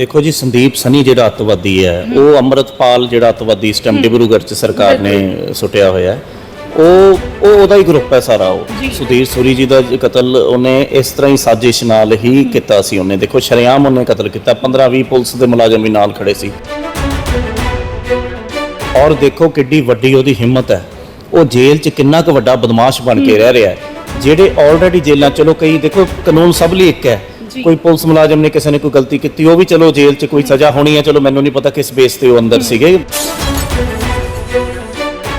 ਦੇਖੋ ਜੀ ਸੰਦੀਪ ਸਨੀ ਜਿਹੜਾ ਅੱਤਵਾਦੀ ਹੈ ਉਹ ਅੰਮ੍ਰਿਤਪਾਲ ਜਿਹੜਾ ਅੱਤਵਾਦੀ ਇਸ ਟਾਈਮ ਡਿਬਰੂਗੜ੍ਹ ਚ ਸਰਕਾਰ ਨੇ ਸੁੱਟਿਆ ਹੋਇਆ ਹੈ। ਉਹ ਉਹ ਉਹਦਾ ਹੀ ਗਰੁੱਪ ਹੈ ਸਾਰਾ ਉਹ। ਸੁਧੀਰ ਸੂਰੀ ਜੀ ਦਾ ਕਤਲ ਉਹਨੇ ਇਸ ਤਰ੍ਹਾਂ ਹੀ ਸਾਜ਼ਿਸ਼ ਨਾਲ ਹੀ ਕੀਤਾ ਸੀ ਉਹਨੇ। ਦੇਖੋ ਸ਼ਰੇਆਮ ਉਹਨੇ ਕਤਲ ਕੀਤਾ। 15 20 ਪੁਲਿਸ ਦੇ ਮੁਲਾਜ਼ਮ ਵੀ ਨਾਲ ਖੜੇ ਸੀ। ਔਰ ਦੇਖੋ ਕਿੱਡੀ ਵੱਡੀ ਉਹਦੀ ਹਿੰਮਤ ਹੈ। ਉਹ ਜੇਲ੍ਹ 'ਚ ਕਿੰਨਾ ਕੁ ਵੱਡਾ ਬਦਮਾਸ਼ ਬਣ ਕੇ ਰਹਿ ਰਿਹਾ ਹੈ। ਜਿਹੜੇ ਆਲਰੇਡੀ ਜੇਲ੍ਹਾਂ ਚਲੋ ਕਈ ਦੇਖੋ ਕਾਨੂੰਨ ਸਭ ਲਈ ਇੱਕ ਹੈ। ਕੋਈ ਪੁਲਿਸ ਮੁਲਾਜ਼ਮ ਨੇ ਕਿਸੇ ਨੇ ਕੋਈ ਗਲਤੀ ਕੀਤੀ ਉਹ ਵੀ ਚਲੋ ਜੇਲ੍ਹ 'ਚ ਕੋਈ ਸਜ਼ਾ ਹੋਣੀ ਹੈ ਚਲੋ ਮੈਨੂੰ ਨਹੀਂ ਪਤਾ ਕਿਸ ਬੇਸ ਤੇ ਉਹ ਅੰਦਰ ਸੀਗੇ।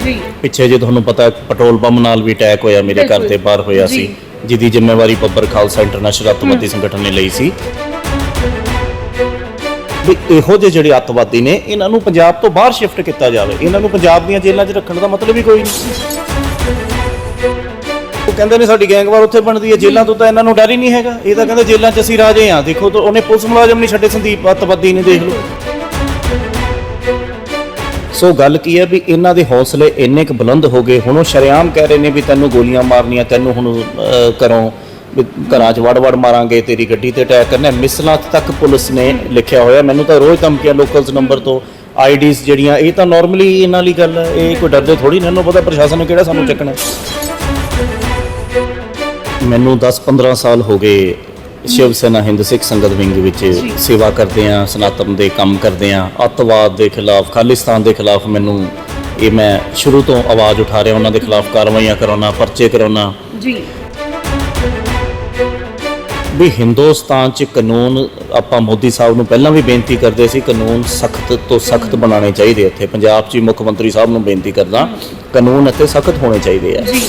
ਜੀ। ਪਿੱਛੇ ਜੇ ਤੁਹਾਨੂੰ ਪਤਾ ਪੈਟਰੋਲ ਬੰਬ ਨਾਲ ਵੀ ਅਟੈਕ ਹੋਇਆ ਮੇਰੇ ਘਰ ਦੇ ਬਾਹਰ ਹੋਇਆ ਸੀ ਜਿਹਦੀ ਜ਼ਿੰਮੇਵਾਰੀ ਬੱਬਰ ਖਾਲਸਾ ਇੰਟਰਨੈਸ਼ਨਲ ਅੱਤਵਾਦੀ ਸੰਗਠਨ ਨੇ ਲਈ ਸੀ। ਵੀ ਇਹੋ ਜਿਹੇ ਜਿਹੜੇ ਅੱਤਵਾਦੀ ਨੇ ਇਹਨਾਂ ਨੂੰ ਪੰਜਾਬ ਤੋਂ ਬਾਹਰ ਸ਼ਿਫਟ ਕੀਤਾ ਜਾਵੇ ਇਹਨਾਂ ਨੂੰ ਪੰਜਾਬ ਦੀਆਂ ਜੇਲ੍ਹਾਂ 'ਚ ਰੱਖਣ ਦਾ ਮਤਲਬ ਹੀ ਕੋਈ ਨਹੀਂ। ਉਹ ਕਹਿੰਦੇ ਨੇ ਸਾਡੀ ਗੈਂਗਵਾਰ ਉੱਥੇ ਬਣਦੀ ਹੈ ਜੇਲ੍ਹਾਂ ਤੋਂ ਤਾਂ ਇਹਨਾਂ ਨੂੰ ਡਰ ਹੀ ਨਹੀਂ ਹੈਗਾ। ਇਹ ਤਾਂ ਕਹਿੰਦੇ ਜੇਲ੍ਹਾਂ 'ਚ ਅਸੀਂ ਰਾਜੇ ਹਾਂ। ਦੇਖੋ ਤਾਂ ਉਹਨੇ ਪੁਲਿਸ ਮੁਲਾਜ਼ਮ ਨਹੀਂ ਛੱਡੇ ਸੰਦੀਪ ਅੱਤਵਾਦੀ ਨੇ ਦੇਖ ਲਓ। ਸੋ ਗੱਲ ਕੀ ਹੈ ਵੀ ਇਹਨਾਂ ਦੇ ਹੌਸਲੇ ਇੰਨੇ ਕੁ ਬੁਲੰਦ ਹੋ ਗਏ। ਹੁਣ ਉਹ ਸ਼ਰੇਆਮ ਕਹਿ ਰਹੇ ਨੇ ਵੀ ਤੈਨੂੰ ਗੋਲੀਆਂ ਮਾਰਨੀਆਂ ਤੈਨੂੰ ਹੁਣ ਅਹ, ਘਰਾਂ 'ਚ ਵੜ-ਵੜ ਮਾਰਾਂਗੇ ਤੇਰੀ ਗੱਡੀ ਤੇ ਅਟੈਕ ਕਰਨਾ ਹੈ। ਮਿਸਲਾਤ ਤੱਕ ਪੁਲਿਸ ਨੇ ਲਿਖਿਆ ਹੋਇਆ। ਮੈਨੂੰ ਤਾਂ ਰੋਜ਼ ਧਮਕੀਆਂ ਲੋਕਲਸ ਨੰਬਰ ਤੋਂ ਆਈਡੀਜ਼ ਜਿਹੜੀਆਂ ਇਹ ਤਾਂ ਨਾਰਮਲੀ ਇਹਨਾਂ ਲਈ ਗੱਲ ਹੈ। ਇਹ ਕੋਈ ਡਰਦੇ ਥੋੜੀ ਨਾ। ਇਹਨੂੰ ਪਤਾ ਪ੍ਰਸ਼ਾਸਨ ਨੇ ਕਿਹੜਾ ਸਾਨੂੰ ਚੱਕਣਾ ਮੈਨੂੰ 10-15 ਸਾਲ ਹੋ ਗਏ ਸ਼ਿਵ ਸੈਨਾ ਹਿੰਦ ਸਿੱਖ ਸੰਗਤ ਵਿੰਗ ਵਿੱਚ ਸੇਵਾ ਕਰਦੇ ਆ ਸਨਾਤਨ ਦੇ ਕੰਮ ਕਰਦੇ ਆ। ਅੱਤਵਾਦ ਦੇ ਖਿਲਾਫ ਖਾਲਿਸਤਾਨ ਦੇ ਖਿਲਾਫ ਮੈਨੂੰ ਇਹ ਮੈਂ ਸ਼ੁਰੂ ਤੋਂ ਆਵਾਜ਼ ਉਠਾ ਰਿਹਾ ਉਹਨਾਂ ਦੇ ਖਿਲਾਫ ਕਾਰਵਾਈਆਂ ਕਰਾਉਣਾ ਪਰਚੇ ਕਰਾਉਣਾ। ਜੀ। ਵੀ ਹਿੰਦੁਸਤਾਨ 'ਚ ਕਾਨੂੰਨ ਆਪਾਂ ਮੋਦੀ ਸਾਹਿਬ ਨੂੰ ਪਹਿਲਾਂ ਵੀ ਬੇਨਤੀ ਕਰਦੇ ਸੀ ਕਾਨੂੰਨ ਸਖਤ ਤੋਂ ਸਖਤ ਬਣਾਉਣੇ ਚਾਹੀਦੇ ਇੱਥੇ। ਪੰਜਾਬ 'ਚ ਮੁੱਖ ਮੰਤਰੀ ਸਾਹਿਬ ਨੂੰ ਬੇਨਤੀ ਕਰਦਾ ਕਾਨੂੰਨ ਇੱਥੇ ਸਖਤ ਹੋਣੇ ਚਾਹੀਦੇ ਆ। ਜੀ।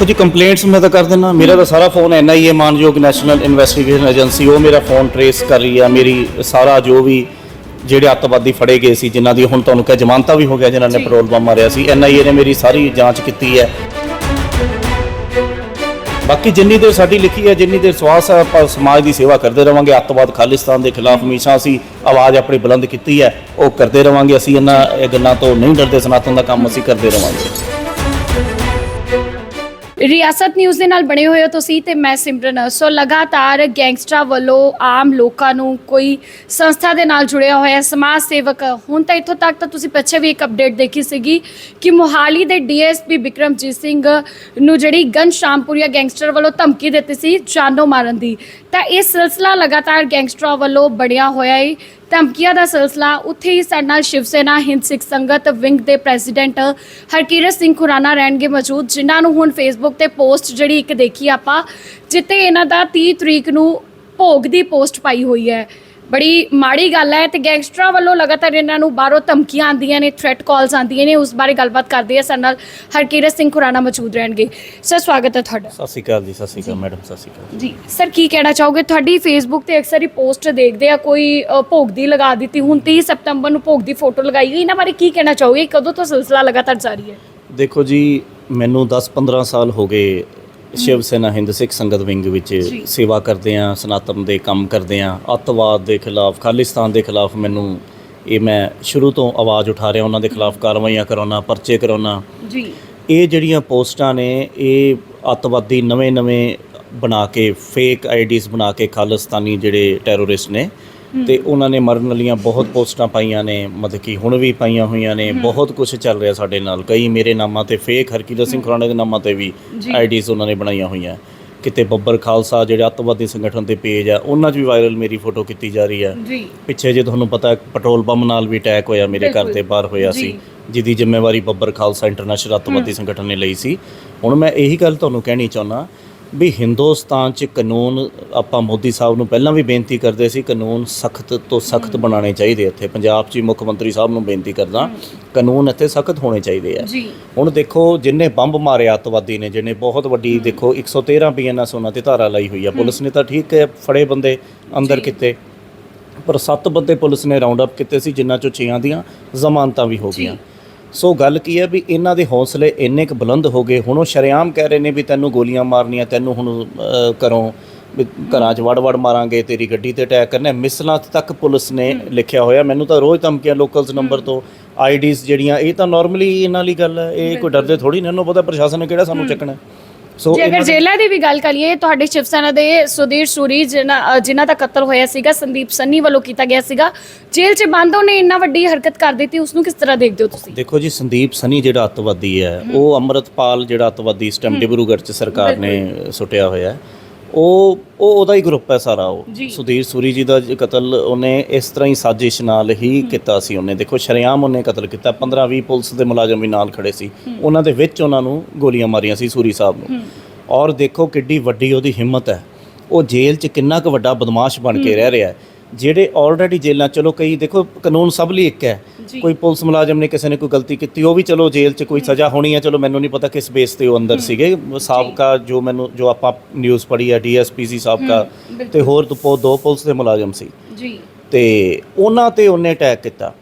ਕੁਝ ਕੰਪਲੇਂਟਸ ਮੈਂ ਤਾਂ ਕਰ ਦਿੰਦਾ। ਮੇਰਾ ਤਾਂ ਸਾਰਾ ਫੋਨ ਐਨਆਈਏ ਮਾਨਯੋਗ ਨੈਸ਼ਨਲ ਇਨਵੈਸਟੀਗੇਸ਼ਨ ਏਜੰਸੀ ਉਹ ਮੇਰਾ ਫੋਨ ਟਰੇਸ ਕਰ ਰਹੀ ਆ। ਮੇਰੀ ਸਾਰਾ ਜੋ ਵੀ ਜਿਹੜੇ ਅੱਤਵਾਦੀ ਫੜੇ ਗਏ ਸੀ ਜਿਨ੍ਹਾਂ ਦੀ ਹੁਣ ਤੁਹਾਨੂੰ ਕਿਹਾ ਜ਼ਮਾਨਤਾਂ ਵੀ ਹੋ ਗਿਆ ਜਿਨ੍ਹਾਂ ਨੇ ਜੀ। ਪੈਟਰੋਲ ਬੰਬ ਮਾਰਿਆ ਸੀ ਐਨਆਈਏ ਨੇ ਮੇਰੀ ਸਾਰੀ ਜਾਂਚ ਕੀਤੀ ਹੈ। ਬਾਕੀ ਜਿੰਨੀ ਦੇਰ ਸਾਡੀ ਲਿਖੀ ਹੈ ਜਿੰਨੀ ਦੇਰ ਸਵਾਸ ਹੈ ਆਪਾਂ ਸਮਾਜ ਦੀ ਸੇਵਾ ਕਰਦੇ ਰਵਾਂਗੇ। ਅੱਤਵਾਦ ਖਾਲਿਸਤਾਨ ਦੇ ਖਿਲਾਫ ਹਮੇਸ਼ਾ ਅਸੀਂ ਆਵਾਜ਼ ਆਪਣੀ ਬੁਲੰਦ ਕੀਤੀ ਹੈ। ਉਹ ਕਰਦੇ ਰਵਾਂਗੇ ਅਸੀਂ ਇਹਨਾਂ ਇਹ ਗੱਲਾਂ ਤੋਂ ਨਹੀਂ ਡਰਦੇ ਸਨਾਤਨ ਦਾ ਕੰਮ ਅਸੀਂ ਕਰਦੇ ਰਵਾਂਗੇ। ਰਿਆਸਤ ਨਿਊਜ਼ ਦੇ ਨਾਲ ਬਣੇ ਹੋਏ ਹੋ ਤੁਸੀਂ ਤੇ ਮੈਂ ਸਿਮਰਨ। ਸੋ ਲਗਾਤਾਰ ਗੈਂਗਸਟਰਾਂ ਵੱਲੋਂ ਆਮ ਲੋਕਾਂ ਨੂੰ ਕੋਈ ਸੰਸਥਾ ਦੇ ਨਾਲ ਜੁੜਿਆ ਹੋਇਆ ਸਮਾਜ ਸੇਵਕ। ਹੁਣ ਤਾਂ ਇੱਥੋਂ ਤੱਕ ਤਾਂ ਤੁਸੀਂ ਪਿੱਛੇ ਵੀ ਇੱਕ ਅਪਡੇਟ ਦੇਖੀ ਸੀਗੀ ਕਿ ਮੋਹਾਲੀ ਦੇ ਡੀਐਸਪੀ ਬਿਕਰਮਜੀਤ ਸਿੰਘ ਨੂੰ ਜਿਹੜੀ ਗਨ ਸ਼ਾਮਪੁਰੀਆ ਗੈਂਗਸਟਰ ਵੱਲੋਂ ਧਮਕੀ ਦਿੱਤੀ ਸੀ ਜਾਨੋਂ ਮਾਰਨ ਦੀ। ਤਾਂ ਇਹ ਸਿਲਸਿਲਾ ਲਗਾਤਾਰ ਗੈਂਗਸਟਰਾਂ ਵੱਲੋਂ ਬੜਿਆ ਹੋਇਆ ਹੈ ਧਮਕੀਆਂ ਦਾ ਸਿਲਸਿਲਾ ਉੱਥੇ ਹੀ ਸਾਡੇ ਨਾਲ ਸ਼ਿਵ ਸੈਨਾ ਹਿੰਦ ਸਿੱਖ ਸੰਗਤ, ਵਿੰਗ ਦੇ ਪ੍ਰੈਜ਼ੀਡੈਂਟ ਹਰਕੀਰਤ ਸਿੰਘ ਖੁਰਾਨਾ ਰਹਿਣਗੇ ਮੌਜੂਦ, ਜਿਨ੍ਹਾਂ ਨੂੰ ਹੁਣ ਫੇਸਬੁੱਕ ਤੇ ਪੋਸਟ ਜਿਹੜੀ ਇੱਕ ਦੇਖੀ ਆਪਾਂ ਜਿੱਤੇ ਇਹਨਾਂ ਦਾ 30 ਤਰੀਕ ਨੂੰ ਭੋਗ ਦੀ ਪੋਸਟ ਪਾਈ ਹੋਈ ਹੈ। ਬੜੀ ਮਾੜੀ ਗੱਲ ਹੈ ਤੇ ਗੈਂਗਸਟਰਾਂ ਵੱਲੋਂ ਲਗਾਤਾਰ ਇਹਨਾਂ ਨੂੰ ਬਾਹਰੋਂ ਧਮਕੀਆਂ ਆਉਂਦੀਆਂ ਨੇ ਥ੍ਰੈਟ ਕਾਲਸ ਆਉਂਦੀਆਂ ਨੇ ਉਸ ਬਾਰੇ ਗੱਲਬਾਤ ਕਰਦੇ ਆ ਸਾਡੇ ਨਾਲ ਹਰਕੀਰਤ ਸਿੰਘ ਖੁਰਾਨਾ ਮੌਜੂਦ ਰਹਿਣਗੇ। ਸਰ ਸਵਾਗਤ ਹੈ ਤੁਹਾਡਾ। ਸਤਿ ਸ਼੍ਰੀ ਅਕਾਲ ਜੀ ਸਤਿ ਸ਼੍ਰੀ ਅਕਾਲ ਮੈਡਮ ਸਤਿ ਸ਼੍ਰੀ ਅਕਾਲ ਜੀ। ਸਰ ਕੀ ਕਹਿਣਾ ਚਾਹੋਗੇ? ਤੁਹਾਡੀ ਫੇਸਬੁੱਕ ਤੇ ਅਕਸਰ ਹੀ ਪੋਸਟ ਦੇਖਦੇ ਆ ਕੋਈ ਭੋਗ ਦੀ ਲਗਾ ਦਿੱਤੀ। ਹੁਣ 30 ਸਤੰਬਰ ਨੂੰ ਭੋਗ ਦੀ ਫੋਟੋ ਲਗਾਈ ਗਈ ਇਹਨਾਂ ਬਾਰੇ ਕੀ ਕਹਿਣਾ ਚਾਹੋਗੇ? ਕਦੋਂ ਤੋਂ ਸਿਲਸਿਲਾ ਲਗਾਤਾਰ ਜਾਰੀ ਹੈ? ਦੇਖੋ ਜੀ ਮੈਨੂੰ 10-15 ਸਾਲ ਹੋ ਗਏ ਸ਼ਿਵ ਸੈਨਾ ਹਿੰਦ ਸਿੱਖ ਸੰਗਤ ਵਿੰਗ ਵਿੱਚ ਜੀ। ਸੇਵਾ ਕਰਦੇ ਆ ਸਨਾਤਨ ਦੇ ਕੰਮ ਕਰਦੇ ਆ। ਅੱਤਵਾਦ ਦੇ ਖਿਲਾਫ ਖਾਲਿਸਤਾਨ ਦੇ ਖਿਲਾਫ ਮੈਨੂੰ ਇਹ ਮੈਂ ਸ਼ੁਰੂ ਤੋਂ ਆਵਾਜ਼ ਉਠਾ ਰਿਹਾ ਉਹਨਾਂ ਦੇ ਖਿਲਾਫ ਕਾਰਵਾਈਆਂ ਕਰਾਉਣਾ ਪਰਚੇ ਕਰਾਉਣਾ। ਜੀ। ਇਹ ਜਿਹੜੀਆਂ ਪੋਸਟਾਂ ਨੇ ਇਹ ਅੱਤਵਾਦੀ ਨਵੇਂ-ਨਵੇਂ ਬਣਾ ਕੇ ਫੇਕ ਆਈਡੀਜ਼ ਬਣਾ ਕੇ ਖਾਲਿਸਤਾਨੀ ਜਿਹੜੇ ਟੈਰਰਿਸਟ ਨੇ ਤੇ ਉਹਨਾਂ ਨੇ ਮਰਨ ਵਾਲੀਆਂ ਬਹੁਤ ਪੋਸਟਾਂ ਪਾਈਆਂ ਨੇ ਮਤਲਬ ਕਿ ਹੁਣ ਵੀ ਪਾਈਆਂ ਹੋਈਆਂ ਨੇ ਬਹੁਤ ਕੁਝ ਚੱਲ ਰਿਹਾ ਸਾਡੇ ਨਾਲ। ਕਈ ਮੇਰੇ ਨਾਮਾਂ ਤੇ ਫੇਕ ਹਰਕੀਰਤ ਸਿੰਘ ਖੁਰਾਣਾ ਦੇ ਨਾਮਾਂ ਤੇ ਵੀ। ਆਈਡੀਜ਼ ਉਹਨਾਂ ਨੇ ਬਣਾਈਆਂ ਹੋਈਆਂ। ਕਿਤੇ ਬੱਬਰ ਖਾਲਸਾ ਜਿਹੜੇ ਅੱਤਵਾਦੀ ਸੰਗਠਨ ਦੇ ਪੇਜ ਆ ਉਹਨਾਂ 'ਚ ਵੀ ਵਾਇਰਲ ਮੇਰੀ ਫੋਟੋ ਕੀਤੀ ਜਾ ਰਹੀ ਜੀ। ਪਿੱਛੇ ਜੇ ਤੁਹਾਨੂੰ ਪਤਾ ਪੈਟਰੋਲ ਬੰਬ ਨਾਲ ਵੀ ਅਟੈਕ ਹੋਇਆ ਮੇਰੇ ਘਰ। ਦੇ ਬਾਹਰ ਹੋਇਆ। ਸੀ ਜਿਹਦੀ ਜ਼ਿੰਮੇਵਾਰੀ ਬੱਬਰ ਖਾਲਸਾ ਇੰਟਰਨੈਸ਼ਨਲ ਅੱਤਵਾਦੀ ਸੰਗਠਨ ਨੇ ਲਈ ਸੀ। ਹੁਣ ਮੈਂ ਇਹੀ ਗੱਲ ਤੁਹਾਨੂੰ ਕਹਿਣੀ ਚਾਹੁੰਦਾ ਵੀ ਹਿੰਦੁਸਤਾਨ 'ਚ ਕਾਨੂੰਨ ਆਪਾਂ ਮੋਦੀ ਸਾਹਿਬ ਨੂੰ ਪਹਿਲਾਂ ਵੀ ਬੇਨਤੀ ਕਰਦੇ ਸੀ ਕਾਨੂੰਨ ਸਖਤ ਤੋਂ ਸਖਤ ਬਣਾਉਣੇ ਚਾਹੀਦੇ ਇੱਥੇ। ਪੰਜਾਬ 'ਚ ਮੁੱਖ ਮੰਤਰੀ ਸਾਹਿਬ ਨੂੰ ਬੇਨਤੀ ਕਰਦਾ ਕਾਨੂੰਨ ਇੱਥੇ ਸਖਤ ਹੋਣੇ ਚਾਹੀਦੇ ਆ। ਹੁਣ ਦੇਖੋ ਜਿੰਨੇ ਬੰਬ ਮਾਰਿਆ ਅੱਤਵਾਦੀ ਨੇ ਜਿਹਨੇ ਬਹੁਤ ਵੱਡੀ ਦੇਖੋ 113 ਬੀਐਨਐਸ ਉਹਨਾਂ ਤੇ ਧਾਰਾ ਲਾਈ ਹੋਈ ਆ। ਪੁਲਿਸ ਨੇ ਤਾਂ ਠੀਕ ਹੈ ਫੜੇ ਬੰਦੇ ਅੰਦਰ। ਕੀਤੇ। ਪਰ ਸੱਤ ਬੰਦੇ ਪੁਲਿਸ ਨੇ ਰਾਉਂਡ ਅਪ ਕੀਤੇ ਸੀ ਜਿਨ੍ਹਾਂ ਚੋਂ 6 ਦੀਆਂ ਜ਼ਮਾਨਤਾਂ ਵੀ ਹੋ। ਗਈਆਂ। ਸੋ ਗੱਲ ਕੀ ਹੈ ਵੀ ਇਹਨਾਂ ਦੇ ਹੌਸਲੇ ਇੰਨੇ ਕੁ ਬੁਲੰਦ ਹੋ ਗਏ। ਹੁਣ ਉਹ ਸ਼ਰੇਆਮ ਕਹਿ ਰਹੇ ਨੇ ਵੀ ਤੈਨੂੰ ਗੋਲੀਆਂ ਮਾਰਨੀਆਂ ਤੈਨੂੰ ਹੁਣ ਘਰੋਂ ਘਰਾਂ 'ਚ ਵੜ-ਵੜ ਮਾਰਾਂਗੇ ਤੇਰੀ ਗੱਡੀ ਤੇ ਅਟੈਕ ਕਰਨਾ ਹੈ। ਮਿਸਲਾਤ ਤੱਕ ਪੁਲਿਸ ਨੇ ਲਿਖਿਆ ਹੋਇਆ। ਮੈਨੂੰ ਤਾਂ ਰੋਜ਼ ਧਮਕੀਆਂ ਲੋਕਲਸ ਨੰਬਰ ਤੋਂ ਆਈਡੀਜ਼ ਜਿਹੜੀਆਂ ਇਹ ਤਾਂ ਨਾਰਮਲੀ ਇਹਨਾਂ ਲਈ ਗੱਲ ਹੈ। ਇਹ ਕੋਈ ਡਰਦੇ ਥੋੜੀ ਨਾ। ਇਹਨੂੰ ਪਤਾ ਪ੍ਰਸ਼ਾਸਨ ਨੇ ਕਿਹੜਾ ਸਾਨੂੰ ਚੱਕਣਾ ਹੈ। ਸੋ ਜੇ ਅਗਰ ਇਹਨਾਂ ਦੇ- ਵੀ ਗੱਲ ਕਰੀਏ ਤੁਹਾਡੇ ਸ਼ਿਵ ਸੈਨਾ ਦੇ ਸੁਧੀਰ ਸੂਰੀ ਜਿਨ੍ਹਾਂ ਦਾ ਕਤਲ ਹੋਇਆ ਸੀਗਾ ਸੰਦੀਪ ਸੰਨੀ ਵੱਲੋਂ ਕੀਤਾ ਗਿਆ ਸੀਗਾ ਜੇਲ੍ਹ 'ਚ ਬੰਦ ਉਹਨੇ ਇੰਨਾ ਵੱਡੀ ਹਰਕਤ ਕਰ ਦਿੱਤੀ ਉਸ ਨੂੰ ਕਿਸ ਤਰ੍ਹਾਂ ਦੇਖਦੇ ਹੋ ਤੁਸੀਂ? ਦੇਖੋ ਜੀ ਸੰਦੀਪ ਸਨੀ ਜਿਹੜਾ ਅੱਤਵਾਦੀ ਹੈ ਉਹ ਅੰਮ੍ਰਿਤਪਾਲ ਜਿਹੜਾ ਅੱਤਵਾਦੀ ਇਸ ਟਾਈਮ ਡਿਬਰੂਗੜ੍ਹ ਚ ਸਰਕਾਰ ਨੇ ਸੁੱਟਿਆ ਹੋਇਆ ਹੈ। ਉਹ ਉਹ ਉਹਦਾ ਹੀ ਗਰੁੱਪ ਹੈ ਸਾਰਾ ਉਹ। ਸੁਧੀਰ ਸੂਰੀ ਜੀ ਦਾ ਕਤਲ ਉਹਨੇ ਇਸ ਤਰ੍ਹਾਂ ਹੀ ਸਾਜ਼ਿਸ਼ ਨਾਲ ਹੀ ਕੀਤਾ ਸੀ ਉਹਨੇ। ਦੇਖੋ ਸ਼ਰੇਆਮ ਉਹਨੇ ਕਤਲ ਕੀਤਾ। 15 20 ਪੁਲਿਸ ਦੇ ਮੁਲਾਜ਼ਮ ਵੀ ਨਾਲ ਖੜੇ ਸੀ। ਉਹਨਾਂ ਦੇ ਵਿੱਚ ਉਹਨਾਂ ਨੂੰ ਗੋਲੀਆਂ ਮਾਰੀਆਂ ਸੀ ਸੂਰੀ ਸਾਹਿਬ ਨੂੰ। ਔਰ ਦੇਖੋ ਕਿੱਡੀ ਵੱਡੀ ਉਹਦੀ ਹਿੰਮਤ ਹੈ। ਉਹ ਜੇਲ੍ਹ 'ਚ ਕਿੰਨਾ ਕੁ ਵੱਡਾ ਬਦਮਾਸ਼ ਬਣ ਕੇ ਰਹਿ ਰਿਹਾ ਹੈ। ਜਿਹੜੇ ਆਲਰੇਡੀ ਜੇਲ੍ਹਾਂ ਚਲੋ ਕਈ ਦੇਖੋ ਕਾਨੂੰਨ ਸਭ ਲਈ ਇੱਕ ਹੈ। ਕੋਈ ਪੁਲਿਸ ਮੁਲਾਜ਼ਮ ਨੇ ਕਿਸੇ ਨੇ ਕੋਈ ਗਲਤੀ ਕੀਤੀ ਉਹ ਵੀ ਚਲੋ ਜੇਲ੍ਹ 'ਚ ਕੋਈ ਸਜ਼ਾ ਹੋਣੀ ਹੈ ਚਲੋ ਮੈਨੂੰ ਨਹੀਂ ਪਤਾ ਕਿਸ ਬੇਸ ਤੇ ਉਹ ਅੰਦਰ ਸੀਗੇ। ਸਾਬਕਾ ਜੋ। ਮੈਨੂੰ ਜੋ ਆਪਾਂ ਨਿਊਜ਼ ਪੜ੍ਹੀ ਹੈ ਡੀਐਸਪੀ ਸੀ ਸਾਬਕਾ ਤੇ ਹੋਰ ਦੋ ਦੋ ਪੁਲਿਸ ਦੇ ਮੁਲਾਜ਼ਮ ਸੀ। ਜੀ। ਤੇ ਉਹਨਾਂ ਤੇ ਉਹਨੇ ਅਟੈਕ ਕੀਤਾ।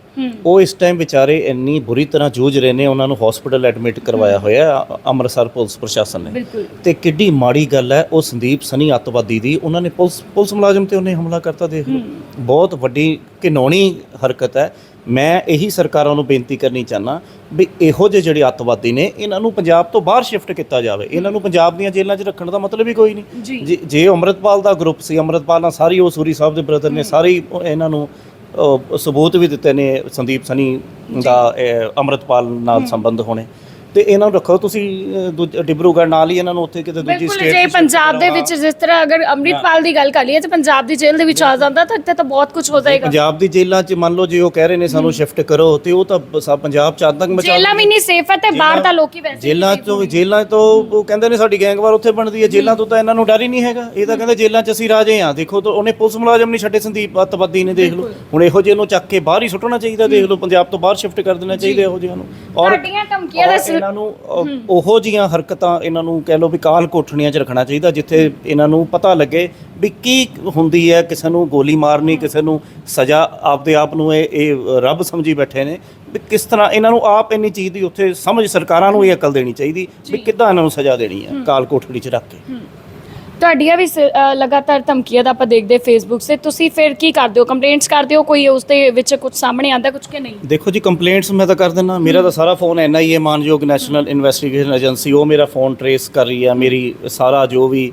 ਉਹ ਇਸ ਟਾਈਮ ਵਿਚਾਰੇ ਇੰਨੀ ਬੁਰੀ ਤਰ੍ਹਾਂ ਜੂਝ ਰਹੇ ਨੇ ਉਹਨਾਂ ਨੂੰ ਹਸਪੀਟਲ ਐਡਮਿਟ ਕਰਵਾਇਆ ਹੋਇਆ ਅੰਮ੍ਰਿਤਸਰ ਪੁਲਿਸ ਪ੍ਰਸ਼ਾਸਨ ਨੇ। ਤੇ ਕਿੱਡੀ ਮਾੜੀ ਗੱਲ ਹੈ ਉਹ ਸੰਦੀਪ ਸਨੀ ਅੱਤਵਾਦੀ ਦੀ ਉਹਨਾਂ ਨੇ ਪੁਲਿਸ ਪੁਲਿਸ ਮੁਲਾਜ਼ਮ ਤੇ ਉਹਨੇ ਹਮਲਾ ਕਰਤਾ ਦੇਖ ਲਓ। ਬਹੁਤ ਵੱਡੀ ਘਿਨੌਣੀ ਹਰਕਤ ਹੈ। ਮੈਂ ਇਹੀ ਸਰਕਾਰਾਂ ਨੂੰ ਬੇਨਤੀ ਕਰਨੀ ਚਾਹਨਾ ਵੀ ਇਹੋ ਜਿਹੇ ਜਿਹੜੇ ਅੱਤਵਾਦੀ ਨੇ ਇਹਨਾਂ ਨੂੰ ਪੰਜਾਬ ਤੋਂ ਬਾਹਰ ਸ਼ਿਫਟ ਕੀਤਾ ਜਾਵੇ। ਇਹਨਾਂ ਨੂੰ ਪੰਜਾਬ ਦੀਆਂ ਜੇਲ੍ਹਾਂ 'ਚ ਰੱਖਣ ਦਾ ਮਤਲਬ ਹੀ ਕੋਈ। ਨਹੀਂ। ਜੇ- ਅੰਮ੍ਰਿਤਪਾਲ ਦਾ ਗਰੁੱਪ ਸੀ ਅੰਮ੍ਰਿਤਪਾਲ ਨਾਲ ਸਾਰੀ ਉਹ ਸੂਰੀ ਸਾਹਿਬ ਦੇ ਬ੍ਰਦਰ ਨੇ ਸਾਰੇ ਇਹਨਾਂ ਨੂੰ ਸਬੂਤ ਵੀ ਦਿੱਤੇ ਨੇ ਸੰਦੀਪ ਸਨੀ ਦਾ ਅੰਮ੍ਰਿਤਪਾਲ ਨਾਲ ਸੰਬੰਧ ਹੋਣੇ। ਤੇ ਇਹਨਾਂ ਨੂੰ ਰੱਖੋ ਤੁਸੀਂ ਡਿਬਰੂਗੜ੍ਹ ਨਾਲ ਹੀ ਇਹਨਾਂ ਨੂੰ ਉੱਥੇ ਕਿਤੇ ਦੂਜੀ ਬਿਲਕੁਲ ਸਟੇਟ ਜੇ ਪੰਜਾਬ ਦੇ ਵਿੱਚ ਜਿਸ ਤਰ੍ਹਾਂ ਅਗਰ ਅੰਮ੍ਰਿਤਪਾਲ ਦੀ ਗੱਲ ਕਰ ਲਈਏ ਤੇ ਪੰਜਾਬ ਦੀ ਜੇਲ੍ਹ ਦੇ ਵਿੱਚ ਆ ਜਾਂਦਾ ਤਾਂ ਇੱਥੇ ਤਾਂ ਬਹੁਤ ਕੁਝ ਹੋ ਜਾਏਗਾ। ਪੰਜਾਬ ਦੀ ਜੇਲ੍ਹਾਂ 'ਚ ਮੰਨ ਲਓ ਜੇ ਉਹ ਕਹਿ ਰਹੇ ਨੇ ਸਾਨੂੰ ਸ਼ਿਫਟ ਕਰੋ ਤੇ ਉਹ ਤਾਂ ਸਭ ਪੰਜਾਬ 'ਚ ਆਤੰਕ ਮਚਾ ਜੇਲ੍ਹਾਂ ਵੀ ਨਹੀਂ ਸੇਫ ਹੈ ਤੇ ਬਾਹਰ ਤਾਂ ਲੋਕੀ ਵੈਸੇ ਜੇਲ੍ਹਾਂ ਤੋਂ ਜੇਲ੍ਹਾਂ ਤੋਂ ਉਹ ਕਹਿੰਦੇ ਨੇ ਸਾਡੀ ਗੈਂਗਵਾਰ ਉੱਥੇ ਬਣਦੀ ਹੈ ਜੇਲ੍ਹਾਂ ਤੋਂ ਤਾਂ ਇਹਨਾਂ ਨੂੰ ਡਰ ਹੀ ਨਹੀਂ ਹੈਗਾ। ਇਹ ਤਾਂ ਕਹਿੰਦੇ ਜੇਲ੍ਹਾਂ 'ਚ ਅਸੀਂ ਰਾਜੇ ਹਾਂ। ਦੇਖੋ ਤਾਂ ਉਹਨੇ ਪੁਲਿਸ ਮੁਲਾਜ਼ਮ ਨਹੀਂ ਛੱਡੇ ਸੰਦੀਪ ਅੱਤਵਾਦੀ ਨੇ ਦੇਖ ਲਓ। ਹੁਣ ਇਹੋ ਜਿਹੇ ਨੂੰ ਚੱਕ ਕੇ ਬਾਹਰ ਹੀ ਸੁੱਟਣਾ ਚਾਹੀਦਾ ਦੇਖ ਲਓ ਪੰਜਾਬ ਤੋਂ ਬਾਹਰ ਸ਼ਿਫਟ ਕਰ ਦੇਣਾ ਚਾਹੀਦਾ ਇਹੋ ਜਿਹਿਆਂ ਨੂੰ। ਔਰ ਧਮਕੀਆਂ ਦਾ ਇਹਨਾਂ ਨੂੰ ਉਹੋ ਜੀਆਂ ਹਰਕਤਾਂ ਇਹਨਾਂ ਨੂੰ ਕਹਿ ਲਓ ਵੀ ਕਾਲ ਕੋਠੜੀਆਂ 'ਚ ਰੱਖਣਾ ਚਾਹੀਦਾ ਜਿੱਥੇ ਇਹਨਾਂ ਨੂੰ ਪਤਾ ਲੱਗੇ ਵੀ ਕੀ ਹੁੰਦੀ ਹੈ ਕਿਸੇ ਨੂੰ ਗੋਲੀ ਮਾਰਨੀ ਕਿਸੇ ਨੂੰ ਸਜ਼ਾ ਆਪਦੇ ਆਪ ਨੂੰ ਇਹ ਇਹ ਰੱਬ ਸਮਝੀ ਬੈਠੇ ਨੇ ਵੀ ਕਿਸ ਤਰ੍ਹਾਂ ਇਹਨਾਂ ਨੂੰ ਆਪ ਇੰਨੀ ਚੀਜ਼ ਦੀ ਉੱਥੇ ਸਮਝ ਸਰਕਾਰਾਂ ਨੂੰ ਇਹ ਅਕਲ ਦੇਣੀ ਚਾਹੀਦੀ ਵੀ ਕਿੱਦਾਂ ਇਹਨਾਂ ਨੂੰ ਸਜ਼ਾ ਦੇਣੀ ਹੈ ਕਾਲ ਕੋਠੜੀ 'ਚ ਰੱਖ ਕੇ। ਤੁਹਾਡੀਆਂ ਵੀ ਸ- ਅ, ਲਗਾਤਾਰ ਧਮਕੀਆਂ ਦਾ ਆਪਾਂ ਦੇਖਦੇ ਫੇਸਬੁੱਕ ਤੇ। ਤੁਸੀਂ ਫਿਰ ਕੀ ਕਰਦੇ ਹੋ? ਕੰਪਲੇਂਟਸ ਕਰਦੇ ਹੋ? ਕੋਈ ਉਸ ਦੇ ਵਿੱਚ ਕੁਝ ਸਾਹਮਣੇ ਆਉਂਦਾ ਕੁਝ ਕਿ ਨਹੀਂ? ਦੇਖੋ ਜੀ ਕੰਪਲੇਂਟਸ ਮੈਂ ਤਾਂ ਕਰ ਦਿੰਦਾ। ਮੇਰਾ ਤਾਂ ਸਾਰਾ ਫੋਨ ਐਨਆਈਏ ਮਾਨਯੋਗ ਨੈਸ਼ਨਲ ਇਨਵੈਸਟੀਗੇਸ਼ਨ ਏਜੰਸੀ ਉਹ ਮੇਰਾ ਫੋਨ ਟਰੇਸ ਕਰ ਰਹੀ ਹੈ। ਮੇਰੀ ਸਾਰਾ ਜੋ ਵੀ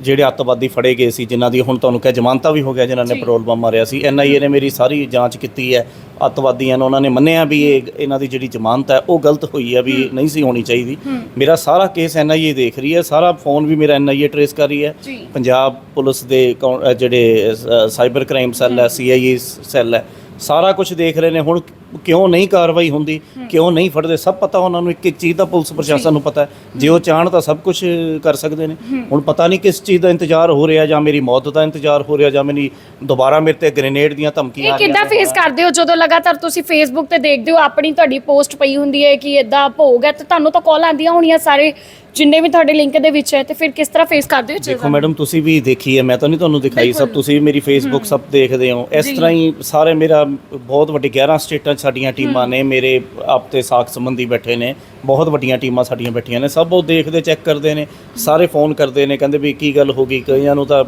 ਜਿਹੜੇ ਅੱਤਵਾਦੀ ਫੜੇ ਗਏ ਸੀ ਜਿਨ੍ਹਾਂ ਦੀ ਹੁਣ ਤੁਹਾਨੂੰ ਕਹਿ ਜ਼ਮਾਨਤਾਂ ਵੀ ਹੋ ਗਿਆ ਜਿਨ੍ਹਾਂ ਨੇ ਜੀ। ਪੈਟਰੋਲ ਬੰਬ ਮਾਰਿਆ ਸੀ। ਐਨਆਈਏ ਨੇ ਮੇਰੀ ਸਾਰੀ ਜਾਂਚ ਕੀਤੀ ਹੈ। ਅੱਤਵਾਦੀਆਂ ਨੂੰ ਉਹਨਾਂ ਨੇ ਮੰਨਿਆ ਵੀ ਇਹ ਇਹਨਾਂ ਦੀ ਜਿਹੜੀ ਜ਼ਮਾਨਤ ਹੈ ਉਹ ਗਲਤ ਹੋਈ ਹੈ ਵੀ ਨਹੀਂ ਸੀ ਹੋਣੀ ਚਾਹੀਦੀ। ਮੇਰਾ ਸਾਰਾ ਕੇਸ ਐਨਆਈਏ ਦੇਖ ਰਹੀ ਹੈ। ਸਾਰਾ ਫੋਨ ਵੀ ਮੇਰਾ ਐਨਆਈਏ ਟਰੇਸ ਕਰ ਰਹੀ ਹੈ। ਜੀ। ਪੰਜਾਬ ਪੁਲਿਸ ਦੇ ਅ, ਜਿਹੜੇ ਸਾਈਬਰ ਕ੍ਰਾਈਮ ਸੈੱਲ ਹੈ ਸੀਆਈਏ ਸੈੱਲ ਹੈ ਸਾਰਾ ਕੁਝ ਦੇਖ ਰਹੇ ਨੇ। ਹੁਣ ਕਿਉਂ ਨਹੀਂ ਕਾਰਵਾਈ ਹੁੰਦੀ ਕਿਉਂ ਨਹੀਂ ਫੜਦੇ ਸਭ ਪਤਾ ਉਹਨਾਂ ਨੂੰ ਇੱਕ ਇੱਕ ਚੀਜ਼ ਦਾ ਪੁਲਿਸ ਪ੍ਰਸ਼ਾਸਨ ਨੂੰ ਪਤਾ ਹੈ। ਜੇ ਉਹ ਚਾਹਣ ਤਾਂ ਸਭ ਕੁਝ ਕਰ ਸਕਦੇ ਨੇ। ਹੁਣ ਪਤਾ ਨਹੀਂ ਕਿਸ ਚੀਜ਼ ਦਾ ਇੰਤਜ਼ਾਰ ਹੋ ਰਿਹਾ ਜਾਂ ਮੇਰੀ ਮੌਤ ਦਾ ਇੰਤਜ਼ਾਰ ਹੋ ਰਿਹਾ ਜਾਂ ਮੇਰੀ ਦੁਬਾਰਾ ਮੇਰੇ ਤੇ ਗ੍ਰੇਨੇਡ ਦੀਆਂ ਧਮਕੀਆਂ ਇਹ ਆ ਰਹੀਆਂ ਕਿੱਦਾਂ ਨੇ। ਫੇਸ ਕਰਦੇ ਹੋ? ਜਦੋਂ ਲਗਾਤਾਰ ਤੁਸੀਂ ਫੇਸਬੁੱਕ ਤੇ ਦੇਖਦੇ ਹੋ ਆਪਣੀ ਤੁਹਾਡੀ ਪੋਸਟ ਪਈ ਹੁੰਦੀ ਹੈ ਕਿ ਇਦਾਂ ਭੋਗ ਹੈ ਤੇ ਤੁਹਾਨੂੰ ਤਾਂ ਕਾਲ ਆਉਂਦੀਆਂ ਹੋਣੀਆਂ ਸਾਰੇ ਜਿੰਨੇ ਵੀ ਤੁਹਾਡੇ ਲਿੰਕ ਦੇ ਵਿੱਚ ਹੈ ਤੇ ਫਿਰ ਕਿਸ ਤਰ੍ਹਾਂ ਫੇਸ ਕਰਦੇ ਹੋ ਦੇਖੋ ਮੈਡਮ ਤੁਸੀਂ ਵੀ ਦੇਖੀ ਹੈ ਮੈਂ ਤਾਂ ਨਹੀਂ ਤੁਹਾਨੂੰ ਦਿਖਾਈ ਸਭ ਤੁਸੀਂ ਵੀ ਮੇਰੀ ਫੇਸਬੁੱਕ ਸਭ ਦੇਖਦੇ ਹੋ। ਇਸ। ਤਰ੍ਹਾਂ ਹੀ ਸਾਰੇ ਮੇਰਾ ਬਹੁਤ ਵੱਡੀ 11 ਸਟੇਟਾਂ 'ਚ ਸਾਡੀਆਂ ਟੀਮਾਂ ਨੇ, ਮੇਰੇ ਆਪ ਤੇ ਸਾਖ ਸੰਬੰਧੀ ਬੈਠੇ ਨੇ, ਬਹੁਤ ਵੱਡੀਆਂ ਟੀਮਾਂ ਸਾਡੀਆਂ ਬੈਠੀਆਂ ਨੇ, ਸਭ ਉਹ ਦੇਖਦੇ ਚੈੱਕ ਕਰਦੇ ਨੇ, ਸਾਰੇ ਫੋਨ ਕਰਦੇ ਨੇ, ਕਹਿੰਦੇ ਵੀ ਕੀ ਗੱਲ ਹੋ ਗਈ, ਕਈਆਂ ਨੂੰ ਤਾਂ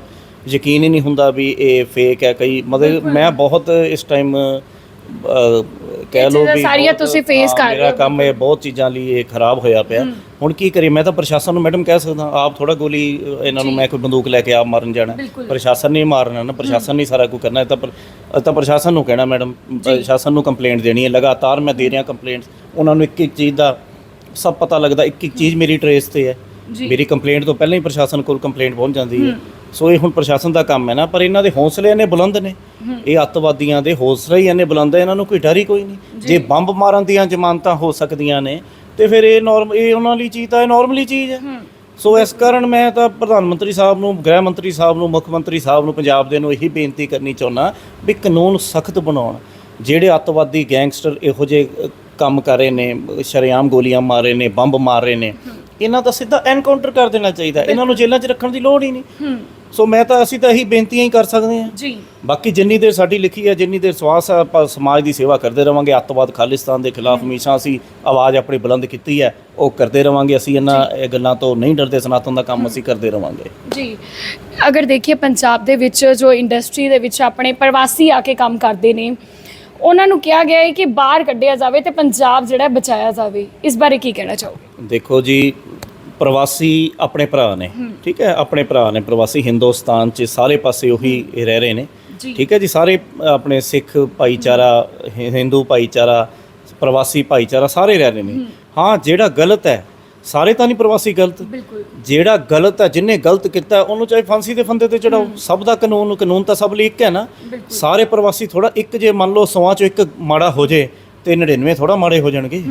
ਯਕੀਨ ਹੀ ਨਹੀਂ ਹੁੰਦਾ ਵੀ ਇਹ ਫੇਕ ਹੈ, ਕਈ ਮਤਲਬ ਮੈਂ ਬਹੁਤ ਇਸ ਟਾਈਮ ਕਹਿ ਚੀਜ਼ਾਂ ਵੀ ਸਾਰੀਆਂ ਤੁਸੀਂ ਹਾਂ, ਕਰ ਰਹੇ ਮੇਰਾ। ਕੰਮ ਇਹ ਬਹੁਤ ਚੀਜ਼ਾਂ ਲਈ ਇਹ ਖਰਾਬ ਹੋਇਆ ਪਿਆ। ਹੁਣ ਕੀ ਕਰੀਏ? ਮੈਂ ਤਾਂ ਪ੍ਰਸ਼ਾਸਨ ਨੂੰ ਮੈਡਮ ਕਹਿ ਸਕਦਾ ਆਪ ਥੋੜਾ ਗੋਲੀ ਇਹਨਾਂ ਨੂੰ ਮੈਂ ਕੋਈ ਬੰਦੂਕ ਲੈ ਕੇ ਆਪ ਮਾਰਨ ਜਾਣਾ। ਪ੍ਰਸ਼ਾਸਨ ਨੇ ਮਾਰਨਾ ਨਾ ਪ੍ਰਸ਼ਾਸਨ ਨੇ ਸਾਰਾ ਕੁਝ ਕਰਨਾ। ਇਹ ਤਾਂ ਤਾਂ ਪ੍ਰਸ਼ਾਸਨ ਨੂੰ ਕਹਿਣਾ ਮੈਡਮ ਪ੍ਰਸ਼ਾਸਨ ਨੂੰ ਕੰਪਲੇਂਟ ਦੇਣੀ ਹੈ। ਲਗਾਤਾਰ ਮੈਂ ਦੇ ਰਿਹਾ ਕੰਪਲੇਂਟਸ ਉਹਨਾਂ ਨੂੰ ਇੱਕ ਇੱਕ ਚੀਜ਼ ਦਾ ਸਭ ਪਤਾ ਲੱਗਦਾ ਇੱਕ ਇੱਕ ਚੀਜ਼ ਮੇਰੀ ਟਰੇਸ ਤੇ ਹੈ। ਮੇਰੀ ਕੰਪਲੇਂਟ ਤੋਂ ਪਹਿਲਾਂ ਹੀ ਪ੍ਰਸ਼ਾਸਨ ਕੋਲ ਕੰਪਲੇਂਟ ਪਹੁੰਚ ਜਾਂਦੀ ਹੈ। ਸੋ ਇਹ ਹੁਣ ਪ੍ਰਸ਼ਾਸਨ ਦਾ ਕੰਮ ਹੈ ਨਾ ਪਰ ਇਹਨਾਂ ਦੇ ਹੌਸਲੇ ਇੰਨੇ ਬੁਲੰਦ ਨੇ। ਇਹ ਅੱਤਵਾਦੀਆਂ ਦੇ ਹੌਸਲੇ ਹੀ ਇੰਨੇ ਬੁਲੰਦ ਹੈ ਇਹਨਾਂ ਨੂੰ ਕੋਈ ਡਰ ਹੀ ਕੋਈ ਨਹੀਂ। ਜੇ ਬੰਬ ਮਾਰਨ ਦੀਆਂ ਜ਼ਮਾਨਤਾਂ ਹੋ ਸਕਦੀਆਂ ਨੇ ਤੇ ਫਿਰ ਇਹ ਨਾਰਮ ਇਹ ਉਹਨਾਂ ਲਈ ਚੀਜ਼ ਤਾਂ ਇਹ ਨਾਰਮਲੀ ਚੀਜ਼ ਹੈ। ਸੋ ਇਸ ਕਾਰਨ ਮੈਂ ਤਾਂ ਪ੍ਰਧਾਨ ਮੰਤਰੀ ਸਾਹਿਬ ਨੂੰ ਗ੍ਰਹਿ ਮੰਤਰੀ ਸਾਹਿਬ ਨੂੰ ਮੁੱਖ ਮੰਤਰੀ ਸਾਹਿਬ ਨੂੰ ਪੰਜਾਬ ਦੇ ਨੂੰ ਇਹੀ ਬੇਨਤੀ ਕਰਨੀ ਚਾਹੁੰਦਾ ਵੀ ਕਾਨੂੰਨ ਸਖਤ ਬਣਾਉਣ। ਜਿਹੜੇ ਅੱਤਵਾਦੀ ਗੈਂਗਸਟਰ ਇਹੋ ਜਿਹੇ ਕੰਮ ਕਰ ਰਹੇ ਨੇ ਸ਼ਰੇਆਮ ਗੋਲੀਆਂ ਮਾਰ ਰਹੇ ਨੇ ਬੰਬ ਮਾਰ ਰਹੇ ਨੇ ਇਹਨਾਂ ਦਾ ਸਿੱਧਾ ਐਨਕਾਊਂਟਰ ਕਰ ਦੇਣਾ ਚਾਹੀਦਾ। ਇਹਨਾਂ ਨੂੰ ਜੇਲ੍ਹਾਂ 'ਚ ਰੱਖਣ ਦੀ ਲੋੜ ਹੀ ਨਹੀਂ। ਸੋ ਮੈਂ ਤਾਂ ਅਸੀਂ ਤਾਂ ਇਹੀ ਬੇਨਤੀਆਂ ਹੀ ਕਰ ਸਕਦੇ ਹਾਂ। ਜੀ। ਬਾਕੀ ਜਿੰਨੀ ਦੇਰ ਸਾਡੀ ਲਿਖੀ ਹੈ ਜਿੰਨੀ ਦੇਰ ਸਵਾਸ ਹੈ ਆਪਾਂ ਸਮਾਜ ਦੀ ਸੇਵਾ ਕਰਦੇ ਰਵਾਂਗੇ। ਅੱਤਵਾਦ ਖਾਲਿਸਤਾਨ ਦੇ ਖਿਲਾਫ ਹਮੇਸ਼ਾ ਅਸੀਂ ਆਵਾਜ਼ ਆਪਣੀ ਬੁਲੰਦ ਕੀਤੀ ਹੈ ਉਹ ਕਰਦੇ ਰਵਾਂਗੇ। ਅਸੀਂ ਇਹਨਾਂ ਇਹ ਗੱਲਾਂ ਤੋਂ ਨਹੀਂ ਡਰਦੇ ਸਨਾਤਨ ਦਾ ਕੰਮ ਅਸੀਂ ਕਰਦੇ ਰਵਾਂਗੇ। ਜੀ। ਅਗਰ ਦੇਖੀਏ ਪੰਜਾਬ ਦੇ ਵਿੱਚ ਜੋ ਇੰਡਸਟਰੀ ਦੇ ਵਿੱਚ ਆਪਣੇ ਪ੍ਰਵਾਸੀ ਆ ਕੇ ਕੰਮ ਕਰਦੇ ਨੇ ਉਹਨਾਂ ਨੂੰ ਕਿਹਾ ਗਿਆ ਹੈ ਕਿ ਬਾਹਰ ਕੱਢਿਆ ਜਾਵੇ ਤੇ ਪੰਜਾਬ ਜਿਹੜਾ ਬਚਾਇਆ ਜਾਵੇ। ਇਸ ਬਾਰੇ ਕੀ ਕਹਿਣਾ ਚਾਹੋਗੇ? ਦੇਖੋ ਜੀ ਪ੍ਰਵਾਸੀ ਆਪਣੇ ਭਰਾ ਨੇ ਠੀਕ ਹੈ ਆਪਣੇ ਭਰਾ ਨੇ ਪ੍ਰਵਾਸੀ ਹਿੰਦੁਸਤਾਨ 'ਚ ਸਾਰੇ ਪਾਸੇ ਉਹੀ ਰਹਿ ਰਹੇ ਨੇ। ਠੀਕ ਹੈ ਜੀ ਸਾਰੇ ਆਪਣੇ ਸਿੱਖ ਭਾਈਚਾਰਾ ਹਿੰਦੂ ਭਾਈਚਾਰਾ ਪ੍ਰਵਾਸੀ ਭਾਈਚਾਰਾ ਸਾਰੇ ਰਹਿ ਰਹੇ ਨੇ। ਹਾਂ। ਜਿਹੜਾ ਗਲਤ ਹੈ ਸਾਰੇ ਤਾਂ ਨਹੀਂ ਪ੍ਰਵਾਸੀ ਗਲਤ। ਜਿਹੜਾ ਗਲਤ ਹੈ ਜਿਨੇ ਗਲਤ ਕੀਤਾ ਉਹਨੂੰ ਚਾਹੇ ਫਾਂਸੀ ਦੇ ਫੰਦੇ ਤੇ ਚੜਾਓ ਸਭ ਦਾ ਕਾਨੂੰਨ ਕਾਨੂੰਨ ਤਾਂ ਸਭ ਲਈ ਇੱਕ ਹੈ ਨਾ। ਸਾਰੇ ਪ੍ਰਵਾਸੀ ਥੋੜਾ ਇੱਕ ਜੇ ਮੰਨ ਲਓ ਸੌਆਂ ਚੋਂ ਇੱਕ ਮਾੜਾ ਹੋ ਜੇ ਤੇ 99 ਥੋੜਾ ਮਾੜੇ ਹੋ ਜਾਣਗੇ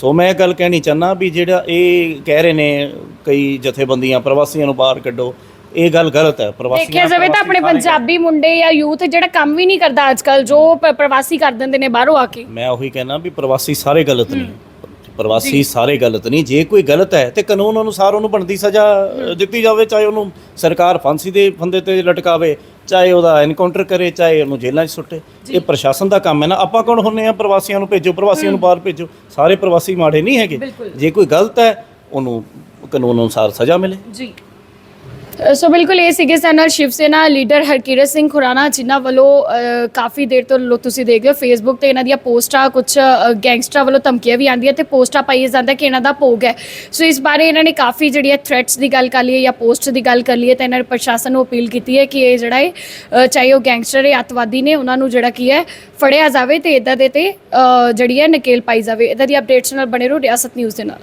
ਸੋ ਮੈਂ ਇਹ ਗੱਲ ਕਹਿਣੀ ਚਾਹਨਾ ਵੀ ਜਿਹੜਾ ਇਹ ਕਹਿ ਰਹੇ ਨੇ ਕਈ ਜਥੇਬੰਦੀਆਂ ਪ੍ਰਵਾਸੀਆਂ ਨੂੰ ਬਾਹਰ ਕੱਢੋ ਇਹ ਗੱਲ ਗਲਤ ਹੈ। ਪ੍ਰਵਾਸੀਆਂ ਦੇਖਿਆ ਜਾਵੇ ਤਾਂ ਆਪਣੇ ਪ੍ਰਵਾਸੀ ਪੰਜਾਬੀ ਮੁੰਡੇ ਜਾਂ ਯੂਥ ਜਿਹੜਾ ਕੰਮ ਵੀ ਨਹੀਂ ਕਰਦਾ ਅੱਜ ਕੱਲ ਜੋ ਪ- ਪ੍ਰਵਾਸੀ ਕਰ ਦਿੰਦੇ ਨੇ ਬਾਹਰੋਂ ਆ ਕੇ। ਮੈਂ ਉਹੀ ਕਹਿਣਾ ਵੀ ਪ੍ਰਵਾਸੀ ਸਾਰੇ ਗਲਤ ਨਹੀਂ ਪ੍ਰਵਾਸੀ ਸਾਰੇ ਗਲਤ ਨਹੀਂ ਜੇ ਕੋਈ ਗਲਤ ਹੈ ਤੇ ਕਾਨੂੰਨ ਅਨੁਸਾਰ ਉਹਨੂੰ ਬਣਦੀ ਸਜ਼ਾ ਦਿੱਤੀ ਜਾਵੇ ਚਾਹੇ ਉਹਨੂੰ ਸਰਕਾਰ ਫਾਂਸੀ ਦੇ ਫੰਦੇ ਤੇ ਲਟਕਾਵੇ ਚਾਹੇ ਉਹਦਾ ਐਨਕਾਊਂਟਰ ਕਰੇ ਚਾਹੇ ਉਹਨੂੰ ਜੇਲ੍ਹਾਂ 'ਚ ਸੁੱਟੇ। ਇਹ ਪ੍ਰਸ਼ਾਸਨ ਦਾ ਕੰਮ ਹੈ ਨਾ। ਆਪਾਂ ਕੌਣ ਹੁੰਨੇ ਆ? ਪ੍ਰਵਾਸੀਆਂ ਨੂੰ ਭੇਜੋ ਪ੍ਰਵਾਸੀਆਂ ਨੂੰ ਬਾਹਰ ਭੇਜੋ। ਸਾਰੇ ਪ੍ਰਵਾਸੀ ਮਾੜੇ ਨਹੀਂ ਹੈਗੇ। ਜੇ ਕੋਈ ਗਲਤ ਹੈ ਉਹਨੂੰ ਕਾਨੂੰਨ ਅਨੁਸਾਰ ਸਜ਼ਾ ਮਿਲੇ। ਜੀ। ਸੋ ਬਿਲਕੁਲ ਇਹ ਸੀਗੇ ਸਾਡੇ ਨਾਲ ਸ਼ਿਵ ਸੈਨਾ ਲੀਡਰ ਹਰਕੀਰਤ ਸਿੰਘ ਖੁਰਾਨਾ ਜਿਨ੍ਹਾਂ ਵੱਲੋਂ ਕਾਫੀ ਦੇਰ ਤੋਂ ਲੋ, ਤੁਸੀਂ ਦੇਖ ਰਹੇ ਹੋ ਫੇਸਬੁੱਕ ਤੇ ਇਹਨਾਂ ਦੀਆਂ ਪੋਸਟਾਂ ਕੁਝ ਗੈਂਗਸਟਰਾਂ ਵੱਲੋਂ ਧਮਕੀਆਂ ਵੀ ਆਉਂਦੀਆਂ ਤੇ ਪੋਸਟਾਂ ਪਾਈ ਜਾਂਦਾ ਕਿ ਇਹਨਾਂ ਦਾ ਭੋਗ ਹੈ। ਸੋ ਇਸ ਬਾਰੇ ਇਹਨਾਂ ਨੇ ਕਾਫੀ ਜਿਹੜੀ ਹੈ ਥ੍ਰੈਟਸ ਦੀ ਗੱਲ ਕਰ ਲਈ ਹੈ ਜਾਂ ਪੋਸਟ ਦੀ ਗੱਲ ਕਰ ਲਈ ਹੈ ਤਾਂ ਇਹਨਾਂ ਨੇ ਪ੍ਰਸ਼ਾਸਨ ਨੂੰ ਅਪੀਲ ਕੀਤੀ ਹੈ ਕਿ ਇਹ ਜਿਹੜਾ ਹੈ ਚਾਹੇ ਉਹ ਗੈਂਗਸਟਰ ਹੈ, ਅੱਤਵਾਦੀ ਨੇ, ਉਹਨਾਂ ਨੂੰ ਜਿਹੜਾ ਕੀ ਹੈ, ਫੜਿਆ ਜਾਵੇ ਤੇ ਇਦਾਂ ਦੇ ਤੇ ਜਿਹੜੀ ਹੈ, ਨਕੇਲ ਪਾਈ ਜਾਵੇ। ਇਦਾਂ ਦੀ ਅਪਡੇਟਸ ਨਾਲ ਬਣੇ ਰਹੋ, ਰਿਆਸਤ ਨਿਊਜ਼ ਦੇ ਨਾਲ।